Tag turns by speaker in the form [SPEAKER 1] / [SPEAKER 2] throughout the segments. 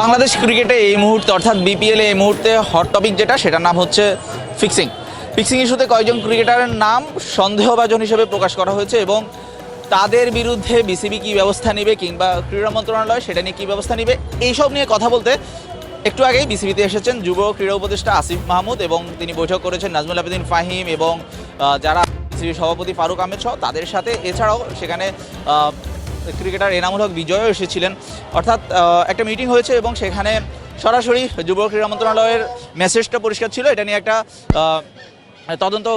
[SPEAKER 1] বাংলাদেশ ক্রিকেটে এই মুহূর্তে, অর্থাৎ বিপিএল এই মুহূর্তে হট টপিক যেটা, সেটার নাম হচ্ছে ফিক্সিং ফিক্সিং ইস্যুতে কয়েকজন ক্রিকেটারের নাম সন্দেহভাজন হিসেবে প্রকাশ করা হয়েছে এবং তাদের বিরুদ্ধে বিসিবি কী ব্যবস্থা নেবে কিংবা ক্রীড়া মন্ত্রণালয় সেটা নিয়ে কী ব্যবস্থা নেবে, এইসব নিয়ে কথা বলতে একটু আগেই বিসিবিতে এসেছেন যুব ক্রীড়া উপদেষ্টা আসিফ মাহমুদ এবং তিনি বৈঠক করেছেন নাজমুল আবেদিন ফাহিম এবং যারা বিসিবি সভাপতি ফারুক আহমেদ সহ তাদের সাথে। এছাড়াও সেখানে ক্রিকেটার এনামুল হক বিজয়ও এসেছিলেন। অর্থাৎ একটা মিটিং হয়েছে এবং সেখানে সরাসরি যুব ক্রীড়া মন্ত্রণালয়ের মেসেজটা পরিষ্কার ছিল। এটা নিয়ে একটা তদন্ত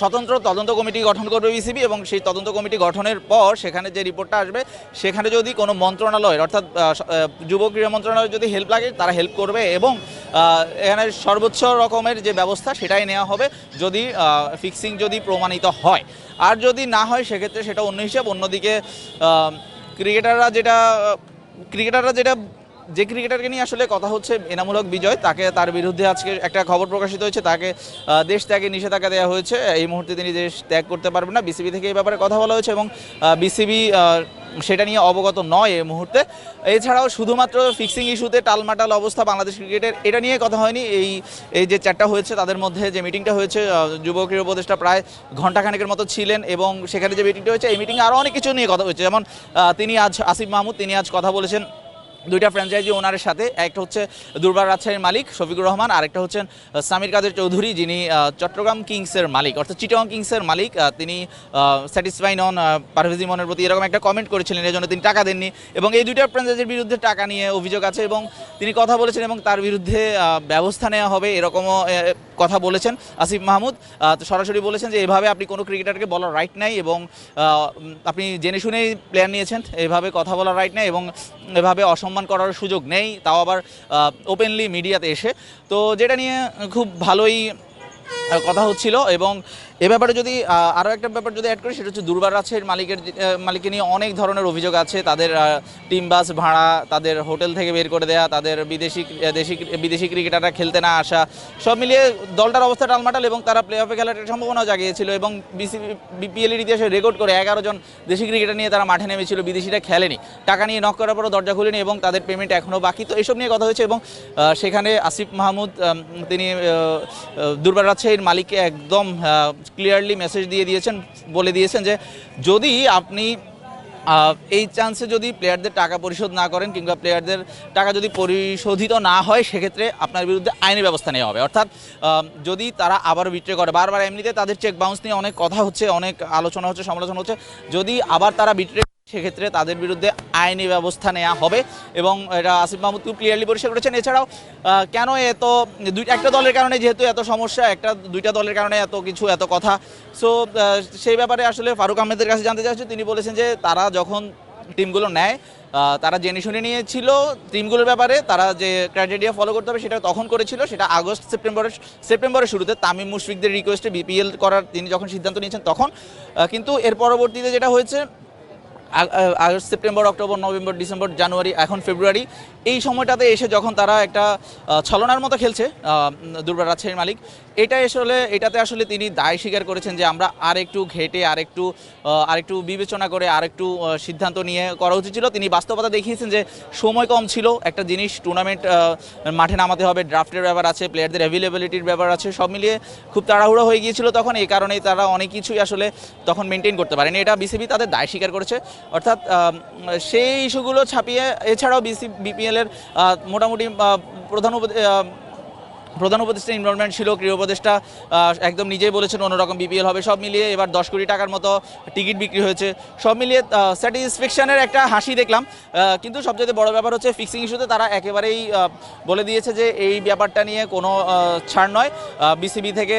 [SPEAKER 1] স্বতন্ত্র তদন্ত কমিটি গঠন করবে বিসিবি এবং সেই তদন্ত কমিটি গঠনের পর সেখানে যে রিপোর্টটা আসবে, সেখানে যদি কোনো মন্ত্রণালয়ের অর্থাৎ যুব ক্রীড়া মন্ত্রণালয় যদি হেল্প লাগে, তারা হেল্প করবে এবং এখানে সর্বোচ্চ রকমের যে ব্যবস্থা সেটাই নেওয়া হবে যদি ফিক্সিং যদি প্রমাণিত হয়। আর যদি না হয়, সেক্ষেত্রে সেটা অন্য হিসাব, অন্যদিকে ক্রিকেটাররা যেটা ক্রিকেটাররা যেটা যে ক্রিকেটারকে নিয়ে আসলে কথা হচ্ছে, এনামূলক বিজয়, তাকে তার বিরুদ্ধে আজকে একটা খবর প্রকাশিত হয়েছে, তাকে দেশ ত্যাগে নিষেধাজ্ঞা দেওয়া হয়েছে, এই মুহূর্তে তিনি দেশ ত্যাগ করতে পারবেন না। বিসিবি থেকে এই ব্যাপারে কথা বলা হয়েছে এবং বিসিবি সেটা নিয়ে অবগত নয় এই মুহূর্তে। এছাড়াও শুধুমাত্র ফিক্সিং ইস্যুতে টালমাটাল অবস্থা বাংলাদেশ ক্রিকেটের, এটা নিয়ে কথা হয়নি। এই এই যে চারটা হয়েছে, তাদের মধ্যে যে মিটিংটা হয়েছে যুব উপদেষ্টা প্রায় ঘন্টাখানেকের মতো ছিলেন এবং সেখানে যে মিটিংটা হয়েছে, এই মিটিংয়ে আরও অনেক কিছু নিয়ে কথা হয়েছে। যেমন তিনি আজ আসিফ মাহমুদ, তিনি আজ কথা বলেছেন দুইটা ফ্র্যাঞ্চাইজি ওনারের সাথে, একটা হচ্ছে দুর্বার রাজশাহীর মালিক শফিকুর রহমান, আরেকটা হচ্ছেন সামির কাদের চৌধুরী, যিনি চট্টগ্রাম কিংসের মালিক, অর্থাৎ চিটং কিংসের মালিক তিনি স্যাটিসফাই নন পারভেজ ইমনের প্রতি এরকম একটা কমেন্ট করেছিলেন এই জন্য তিনি টাকা দেননি এবং এই দুইটা ফ্র্যাঞ্চাইজির বিরুদ্ধে টাকা নিয়ে অভিযোগ আছে এবং তিনি কথা বলেছেন এবং তার বিরুদ্ধে ব্যবস্থা নেওয়া হবে, এরকমও কথা বলেছেন আসিফ মাহমুদ তো সরাসরি বলেছেন যে এভাবে আপনি কোনো ক্রিকেটারকে বলার রাইট নাই এবং আপনি জেনে শুনেই প্লেয়ার নিয়েছেন, এভাবে কথা বলার রাইট নাই এবং এভাবে অসম্মান করার সুযোগ নেই, তাও আবার ওপেনলি মিডিয়াতে এসে। তো যেটা নিয়ে খুব ভালোই কথা হচ্ছিল এবং এ ব্যাপারে যদি আরও একটা ব্যাপার যদি অ্যাড করি সেটা হচ্ছে দুর্বার রাজের মালিকের মালিককে নিয়ে অনেক ধরনের অভিযোগ আছে। তাদের টিম বাস ভাড়া তাদের হোটেল থেকে বের করে দেয়া তাদের বিদেশি দেশি বিদেশি ক্রিকেটাররা খেলতে না আসা সব মিলিয়ে দলটার অবস্থা টালমাটাল এবং তারা প্লে অফে খেলার একটা সম্ভাবনা জাগিয়েছিল এবং বিসিবি বিপিএলের ইতিহাসে রেকর্ড করে এগারো জন দেশি ক্রিকেটার নিয়ে তারা মাঠে নেমেছিল বিদেশিরা খেলেনি। টাকা নিয়ে নক করার পরও দরজা খুলেনি এবং তাদের পেমেন্ট এখনও বাকি। তো এসব নিয়ে কথা হয়েছে এবং সেখানে আসিফ মাহমুদ তিনি আহ, আহ, রাজশাহীর মালিককে একদম ক্লিয়ারলি মেসেজ দিয়ে দিয়েছেন, বলে দিয়েছেন যে যদি আপনি এই চান্সে যদি প্লেয়ারদের টাকা পরিশোধ না করেন কিংবা প্লেয়ারদের টাকা যদি পরিশোধিত না হয়, সেক্ষেত্রে আপনার বিরুদ্ধে আইনি ব্যবস্থা নেওয়া হবে। অর্থাৎ যদি তারা আবার বিট্রে করে, বারবার এমনিতে তাদের চেক বাউন্স নিয়ে অনেক কথা হচ্ছে, অনেক আলোচনা হচ্ছে, সমালোচনা হচ্ছে। যদি আবার তারা বিট্রে সেক্ষেত্রে তাদের বিরুদ্ধে আইনি ব্যবস্থা নেওয়া হবে এবং এটা আসিফ মাহমুদ খুব ক্লিয়ারলি পরিষ্কার করেছেন। এছাড়াও কেন এত দুই, একটা দলের কারণে যেহেতু এত সমস্যা, একটা, দুইটা দলের কারণে এত কিছু, এত কথা। সো সেই ব্যাপারে আসলে ফারুক আহমেদের কাছে জানতে চাইছি তিনি বলেছেন যে তারা যখন টিমগুলো নেয় তারা জেনে শুনে নিয়েছিল টিমগুলোর ব্যাপারে, তারা যে ক্রাইটেরিয়া ফলো করতে হবে সেটা তখন করেছিল। সেটা আগস্ট, সেপ্টেম্বরের সেপ্টেম্বরের শুরুতে তামিম মুশফিকদের রিকোয়েস্টে বিপিএল করার তিনি যখন সিদ্ধান্ত নিয়েছেন তখন। কিন্তু এর পরবর্তীতে যেটা হয়েছে August September October November December January এখন ফেব্রুয়ারি এই সময়টাতে এসে যখন তারা একটা ছলনার মতো খেলছে দুর্বার রাজশাহীর মালিক এটা আসলে এটাতে আসলে তিনি দায় স্বীকার করেছেন যে আমরা আর একটু ঘেটে আর একটু আহ, আরেকটু বিবেচনা করে আর একটু সিদ্ধান্ত নিয়ে করা উচিত ছিল। তিনি বাস্তবতা দেখিয়েছেন যে সময় কম ছিল একটা জিনিস টুর্নামেন্ট মাঠে নামাতে হবে ড্রাফটের ব্যাপার আছে প্লেয়ারদের অ্যাভেলেবিলিটির ব্যাপার আছে সব মিলিয়ে খুব তাড়াহুড়ো হয়ে গিয়েছিল তখন এই কারণেই তারা অনেক কিছুই আসলে তখন মেনটেন করতে পারেনি। এটা বিসিবি তাদের দায় স্বীকার করেছে। অর্থাৎ সেই ইস্যুগুলো ছাপিয়ে এছাড়াও বিসি বিপিএলের মোটামুটি প্রধান প্রধান উপদেষ্টা ইনভলভমেন্ট ছিল, ক্রীড়া উপদেষ্টা একদম নিজেই বলেছেন অন্যরকম বিপিএল হবে। সব মিলিয়ে এবার দশ কোটি টাকার মতো টিকিট বিক্রি হয়েছে। সব মিলিয়ে স্যাটিসফ্যাকশনের একটা হাসি দেখলাম। কিন্তু সবচেয়ে বড় ব্যাপার হচ্ছে ফিক্সিং ইস্যুতে তারা একেবারেই বলে দিয়েছে যে এই ব্যাপারটা নিয়ে কোনো ছাড় নয়। বিসিবি থেকে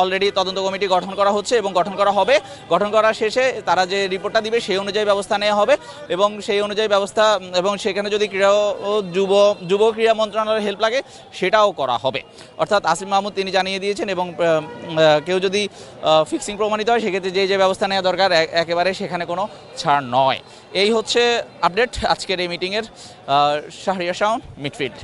[SPEAKER 1] অলরেডি তদন্ত কমিটি গঠন করা হচ্ছে এবং গঠন করা হবে। গঠন করা শেষে তারা যে রিপোর্টটা দিবে সেই অনুযায়ী ব্যবস্থা নেওয়া হবে এবং সেই অনুযায়ী ব্যবস্থা, এবং সেখানে যদি ক্রীড়া ও যুব যুব ক্রীড়া মন্ত্রণালয়ের হেল্প লাগে, সেটাও করা হবে। অর্থাৎ আসিম মাহমুদ তিনি জানিয়ে দিয়েছেন এবং কেউ যদি ফিক্সিং প্রমাণিত হয়, সেক্ষেত্রে যে যে ব্যবস্থা নেওয়া দরকার একেবারে সেখানে কোনো ছাড় নয়। এই হচ্ছে আপডেট আজকের এই মিটিংয়ের শাহরিয়া শাওন মিটফিল্ড